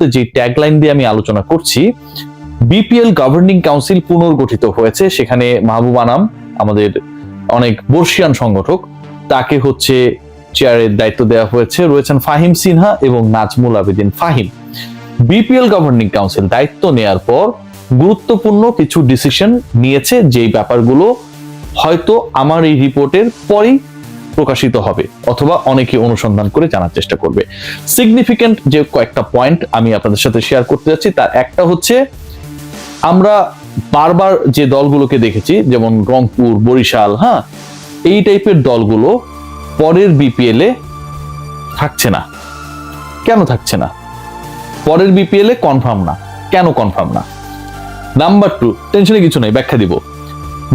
যে ট্যাগলাইন দিয়ে আমি আলোচনা করছি বিপিএল গভর্নিং কাউন্সিল পুনর্গঠিত হয়েছে। সেখানে মাহবুব আনাম, আমাদের অনেক বর্ষিয়ান সংগঠক, তাকে হচ্ছে চেয়ারের দায়িত্ব দেওয়া হয়েছে। রয়েছেন ফাহিম সিনহা এবং Nazmul Abedin Fahim. BPL governing council দায়িত্ব নেয়ার পর গুরুত্বপূর্ণ কিছু ডিসিশন নিয়েছে। যেই ব্যাপারগুলো হয়তো আমার এই রিপোর্টের পরেই প্রকাশিত হবে অথবা অনেকে অনুসন্ধান করে জানার চেষ্টা করবে। সিগনিফিক্যান্ট যে কয়েকটা পয়েন্ট আমি আপনাদের সাথে শেয়ার করতে যাচ্ছি, তার একটা হচ্ছে আমরা বারবার যে দলগুলোকে দেখেছি, যেমন রংপুর, বরিশাল হ্যাঁ এই টাইপের দলগুলো পরের বিপিএল এ থাকছে না। কেন থাকছে না? পরের বিপিএল এ কনফার্ম না। কেন কনফার্ম না? নাম্বার টু টেনশনে কিছু নেই, ব্যাখ্যা দিব।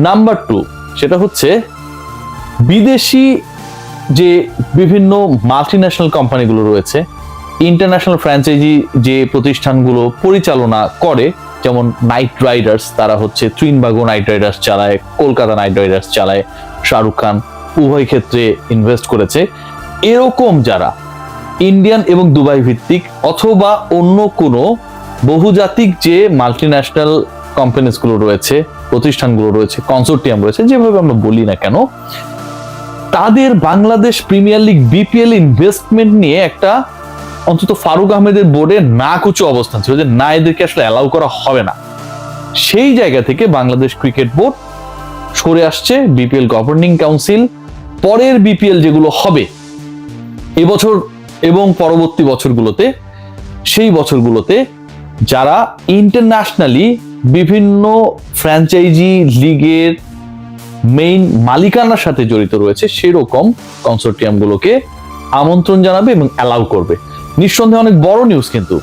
নাম্বার টু সেটা হচ্ছে বিদেশি যে বিভিন্ন মাল্টি ন্যাশনাল কোম্পানিগুলো রয়েছে ইন্টারন্যাশনাল ফ্র্যাঞ্চাইজি যে প্রতিষ্ঠানগুলো পরিচালনা করে, যেমন নাইট রাইডার্স তারা হচ্ছে ত্রিনবাগো নাইট রাইডার্স চালায়, কলকাতা নাইট রাইডার্স চালায়, শাহরুখ খান উভয় ক্ষেত্রে ইনভেস্ট করেছে। এরকম যারা ইন্ডিয়ান এবং দুবাই ভিত্তিক অথবা অন্য কোনো বহুজাতিক যে মাল্টি ন্যাশনাল কোম্পানিজগুলো রয়েছে, প্রতিষ্ঠানগুলো রয়েছে কনসোর্টিয়াম রয়েছে, যেভাবে আমরা বলি না কেন তাদের Bangladesh premier league BPL investment নিয়ে একটা অন্তত ফারুক আহমেদের বোর্ডে না কুচু অবস্থান ছিল যে না, এদেরকে আসলে অ্যালাউ করা হবে না। সেই জায়গা থেকে বাংলাদেশ ক্রিকেট বোর্ড সরে আসছে বিপিএল গভর্নিং কাউন্সিল পরের বিপিএল যেগুলো হবে এবছর এবং পরবর্তী বছরগুলোতে, সেই বছরগুলোতে যারা ইন্টারন্যাশনালি বিভিন্ন ফ্র্যাঞ্চাইজি লিগের মেইন মালিকানার সাথে জড়িত রয়েছে সেরকম কনসোর্টিয়ামগুলোকে আমন্ত্রণ জানাবে এবং অ্যালাউ করবে। নিঃসন্দেহে অনেক বড় নিউজ কিন্তু।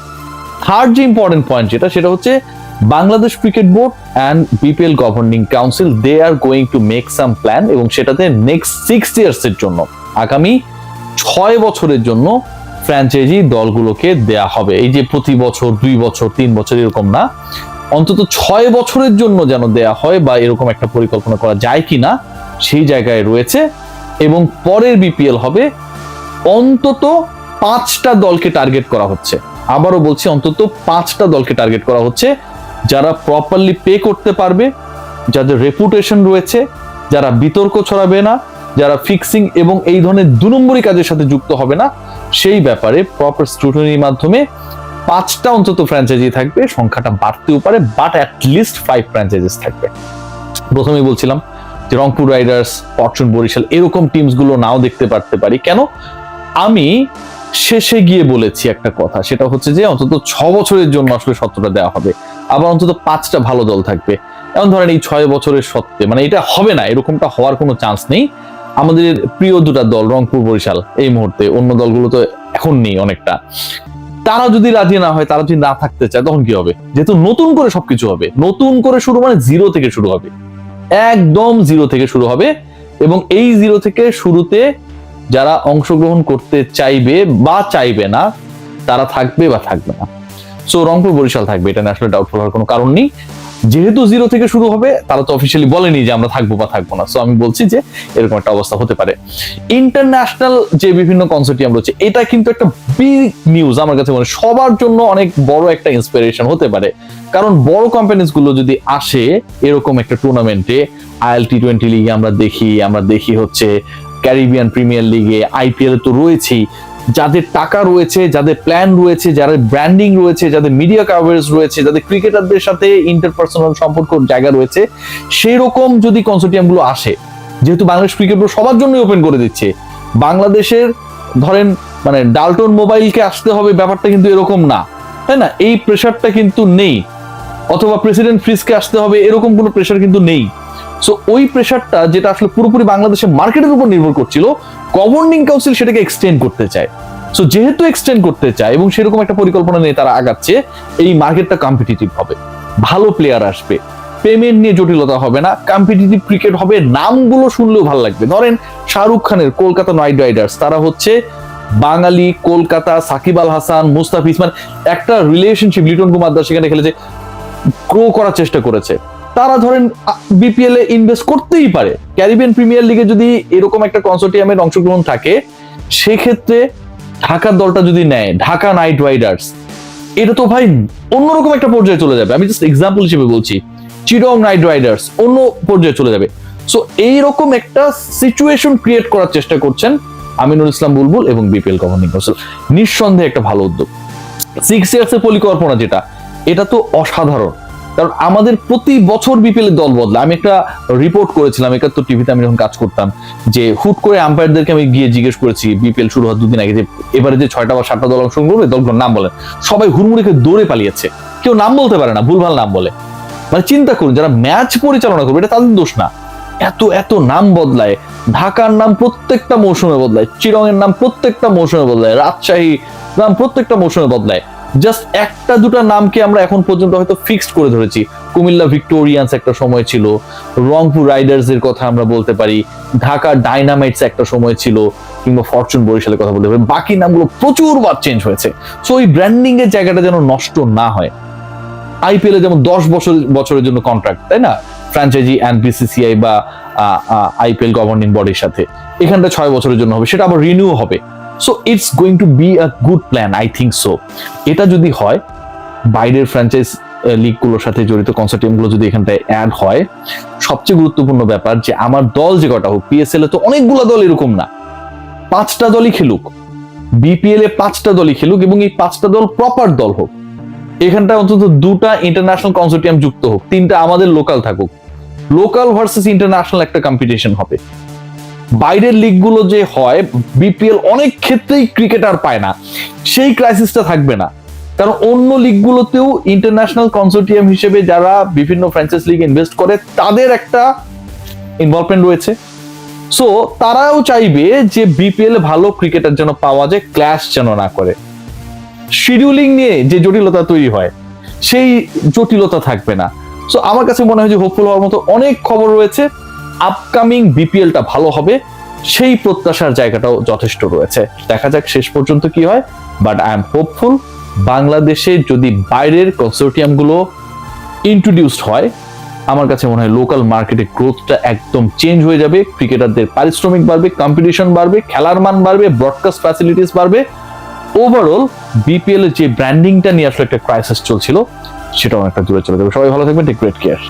থার্ড যে ইম্পর্টেন্ট পয়েন্ট যেটা, সেটা হচ্ছে Bangladesh cricket board and BPL governing council they are going to make some plan এবং সেটাতে নেক্সট সিক্স ইয়ার্স এর জন্য, আগামী ছয় বছরের জন্য ফ্র্যাঞ্চাইজি দলগুলোকে দেয়া হবে। এই যে প্রতি বছর, দুই বছর, তিন বছর এরকম না। অন্তত ছয় বছরের জন্য যেন দেয়া হয় বা এরকম একটা পরিকল্পনা করা যায় কিনা, সেই জায়গায় রয়েছে। এবং পরের বিপিএল হবে অন্তত পাঁচটা দলকে টার্গেট করা হচ্ছে। আবারও বলছি, অন্তত পাঁচটা দলকে টার্গেট করা হচ্ছে যারা প্রপারলি পে করতে পারবে, যাদের রেপুটেশন রয়েছে, যারা বিতর্ক ছড়াবে না, যারা ফিক্সিং এবং এই ধরনের দু নম্বরই কাজের সাথে যুক্ত হবে না, সেই ব্যাপারে প্রপার স্ক্রুটনির মাধ্যমে পাঁচটা অন্তত ফ্র্যাঞ্চাইজি থাকবে, সংখ্যাটা বাড়তেও পারে but at least five franchises থাকবে। প্রথমেই বলছিলাম যে রংপুর রাইডার্স ফরচুন বরিশাল, এরকম টিমসগুলো নাও দেখতে পারতে পারি। কেন? আমি শেষে গিয়ে বলেছি একটা কথা, সেটা হচ্ছে যে অন্তত ছ বছরের জন্য আসলে সত্যটা দেওয়া হবে। আবার অন্তত পাঁচটা ভালো দল থাকবে। এমন ধরেন এই ছয় বছরের সত্ত্বে মানে এটা হবে না, এরকমটা হওয়ার কোনো চান্স নেই। আমাদের প্রিয় দুটা দল, রংপুর, বরিশাল, এই মুহূর্তে অন্য দলগুলো তো এখন নেই অনেকটা। তারা যদি রাজি না হয়, তারা যদি না থাকতে চায়, তখন কি হবে? যেহেতু নতুন করে সবকিছু হবে। নতুন করে শুরু মানে জিরো থেকে শুরু হবে। একদম জিরো থেকে শুরু হবে এবং এই জিরো থেকে শুরুতে যারা অংশগ্রহণ করতে চাইবে বা চাইবে না, তারা থাকবে বা থাকবে না। সো রংপুর বরিশাল থাকবে। এটা ন্যাশনাল ডাউট ডাউটফুল হওয়ার কোনো কারণ নেই। যেহেতু জিরো থেকে শুরু হবে, তারা তো অফিসিয়ালি বলেনি যে আমরা থাকব বা থাকব না। সো আমি বলছি যে এরকম একটা অবস্থা হতে পারে। ইন্টারন্যাশনাল যে বিভিন্ন কনসোর্টিয়াম রয়েছে, এটা কিন্তু একটা বিগ নিউজ আমার কাছে মনে সবার জন্য অনেক বড় একটা ইন্সপিরেশন হতে পারে। কারণ বড় কোম্পানিজগুলো যদি আসে এরকম একটা টুর্নামেন্টে আইএল টি টোয়েন্টি লিগে আমরা দেখি আমরা দেখি হচ্ছে ক্যারিবিয়ান প্রিমিয়ার লিগে আইপিএল তো রয়েছেই। যাদের টাকা রয়েছে, যাদের প্ল্যান রয়েছে, যাদের ব্র্যান্ডিং রয়েছে, যাদের মিডিয়া কাভারেজ রয়েছে, যাদের ক্রিকেটারদের সাথে ইন্টারপার্সোনাল সম্পর্ক জায়গা রয়েছে সেই রকম যদি কনসোর্টিয়ামগুলো আসে, যেহেতু বাংলাদেশ ক্রিকেট বোর্ড সবার জন্যই ওপেন করে দিচ্ছে, বাংলাদেশের ধরেন মানে ডালটন মোবাইলকে আসতে হবে ব্যাপারটা কিন্তু এরকম না, তাই না? এই প্রেশারটা কিন্তু নেই, অথবা প্রেসিডেন্ট ফ্রিজকে আসতে হবে, এরকম কোনো প্রেশার কিন্তু নেই। সো ওই প্রেশারটা যেটা আসলে পুরোপুরি বাংলাদেশের মার্কেটের উপর নির্ভর করছিল গভর্নিং কাউন্সিল সেটাকে এক্সটেন্ড করতে চায়। সো যেহেতু এক্সটেন্ড করতে চায় এবং সেরকম একটা পরিকল্পনা নিয়ে তারা আগাচ্ছে, এই মার্কেটটা কম্পিটিটিভ হবে। ভালো প্লেয়ার আসবে। পেমেন্ট নিয়ে জটিলতা হবে না। কম্পিটিটিভ ক্রিকেট হবে। নামগুলো শুনলেও ভালো লাগবে। ধরেন, শাহরুখ খানের কলকাতা নাইট রাইডার্স, তারা হচ্ছে বাঙালি কলকাতা, সাকিব আল হাসান, মুস্তাফিজ মানে একটা রিলেশনশিপ লিটন কুমার দাস সেখানে খেলেছে গ্রো করার চেষ্টা করেছে। তারা ধরেন বিপিএল এ ইনভেস্ট করতেই পারে। ক্যারিবিয়ান প্রিমিয়ার লিগে যদি এরকম একটা কনসোর্টিয়ামের অংশগ্রহণ থাকে, সেক্ষেত্রে ঢাকার দলটা যদি নেয়, ঢাকা নাইট রাইডার্স এটা তো ভাই অন্যরকম একটা পর্যায়ে চলে যাবে। আমি জাস্ট এক্সাম্পল হিসেবে বলছি চিরং নাইট রাইডার্স অন্য পর্যায়ে চলে যাবে। সো এইরকম একটা সিচুয়েশন ক্রিয়েট করার চেষ্টা করছেন আমিনুল ইসলাম বুলবুল এবং বিপিএল গভর্নিং কাউন্সিল নিঃসন্দেহে একটা ভালো উদ্যোগ। সিক্স ইয়ার্স এর পরিকল্পনা যেটা, এটা তো অসাধারণ। কারণ আমাদের প্রতি বছর বিপিএল এর দল বদলায়। আমি একটা রিপোর্ট করেছিলাম, একাত্তর টিভিতে আমি যখন কাজ করতাম, যে হুট করে আম্পায়ারদেরকে আমি গিয়ে জিজ্ঞেস করেছি, বিপিএল শুরু হওয়ার দুদিন আগে যে এবারে যে ছয়টা বা সাতটা দল অংশগ্রহণ করবে, দলগুলোর নাম বলেন। সবাই হুড়মুড়িকে দৌড়ে পালিয়েছে। কেউ নাম বলতে পারে না, ভুলভাল নাম বলে। মানে চিন্তা করুন, যারা ম্যাচ পরিচালনা করবে, এটা তাদের দোষ না। এত এত নাম বদলায়, ঢাকার নাম প্রত্যেকটা মৌসুমে বদলায় চিরঙের নাম প্রত্যেকটা মৌসুমে বদলায়, রাজশাহী নাম প্রত্যেকটা মৌসুমে বদলায়। জাস্ট একটা দুটা নামকে আমরা এখন পর্যন্ত হয়তো ফিক্সড করে ধরেছি। কুমিল্লা ভিক্টোরিয়ান্স একটা সময় ছিল, রংপুর রাইডার্স এর কথা আমরা বলতে পারি, ঢাকা ডাইনামাইটস একটা সময় ছিল, কিংবা ফরচুন বরিশালের কথা বলতে পারি। বাকি নামগুলো প্রচুর বার চেঞ্জ হয়েছে। সো ওই ব্র্যান্ডিং এর জায়গাটা যেন নষ্ট না হয়। আইপিএল এ যেমন দশ বছর, বছরের জন্য কন্ট্রাক্ট তাই না? ফ্র্যাঞ্চাইজি অ্যান্ড বিসিসিআই বা আইপিএল গভর্নিং বডির সাথে। এখানটা ছয় বছরের জন্য হবে, সেটা আবার রিনিউ হবে। So it's going to be a good plan I think so এটা যদি হয়, বাইরের ফ্র্যাঞ্চাইজ লিগগুলোর সাথে জড়িত কনসার্টিয়ামগুলো যদি এখানটায় অ্যাড হয়, সবচেয়ে গুরুত্বপূর্ণ ব্যাপার যে আমার দল যে কটা হোক পিএসএল এ তো অনেকগুলো দল এরকম না। পাঁচটা দলই খেলুক বিপিএল এ পাঁচটা দলই খেলুক এবং এই পাঁচটা দল প্রপার দল হোক। এখানটায় অন্তত দুটা ইন্টারন্যাশনাল কনসোর্টিয়াম যুক্ত হোক, তিনটা আমাদের লোকাল থাকুক। লোকাল ভার্সেস ইন্টারন্যাশনাল একটা কম্পিটিশন হবে। বাইরের লিগগুলো যে হয় বিপিএল অনেক ক্ষেত্রেই ক্রিকেটার পায় না। সেই ক্রাইসিসটা থাকবে না। কারণ অন্য লিগগুলোতেও ইন্টারন্যাশনাল কনসোর্টিয়াম হিসেবে যারা বিভিন্ন ফ্র্যাঞ্চাইজ লিগ ইনভেস্ট করে, তাদের একটা ইনভলভমেন্ট রয়েছে। সো তারাও চাইবে যে বিপিএল ভালো ক্রিকেটার যেন পাওয়া যায় ক্ল্যাশ যেন না করে। শিডিউলিং নিয়ে যে জটিলতা তৈরি হয়, সেই জটিলতা থাকবে না। সো আমার কাছে মনে হয় যে হোপফুল হওয়ার মতো অনেক খবর রয়েছে। আপকামিং বিপিএলটা ভালো হবে, সেই প্রত্যাশার জায়গাটাও যথেষ্ট রয়েছে। দেখা যাক শেষ পর্যন্ত কি হয় বাট আই এম হোপফুল বাংলাদেশে যদি বাইরের কনসোর্টিয়ামগুলো ইন্ট্রোডিউসড হয়, আমার কাছে মনে হয় লোকাল মার্কেটে গ্রোথটা একদম চেঞ্জ হয়ে যাবে ক্রিকেটারদের পারিশ্রমিক বাড়বে কম্পিটিশন বাড়বে, খেলার মান বাড়বে ব্রডকাস্ট ফ্যাসিলিটিস বাড়বে। ওভারঅল বিপিএল এর যে ব্র্যান্ডিংটা নিয়ে আসলে একটা ক্রাইসিস চলছিল সেটা অনেকটা দূরে চলে যাবে। সবাই ভালো থাকবেন টেক গ্রেট কেয়ার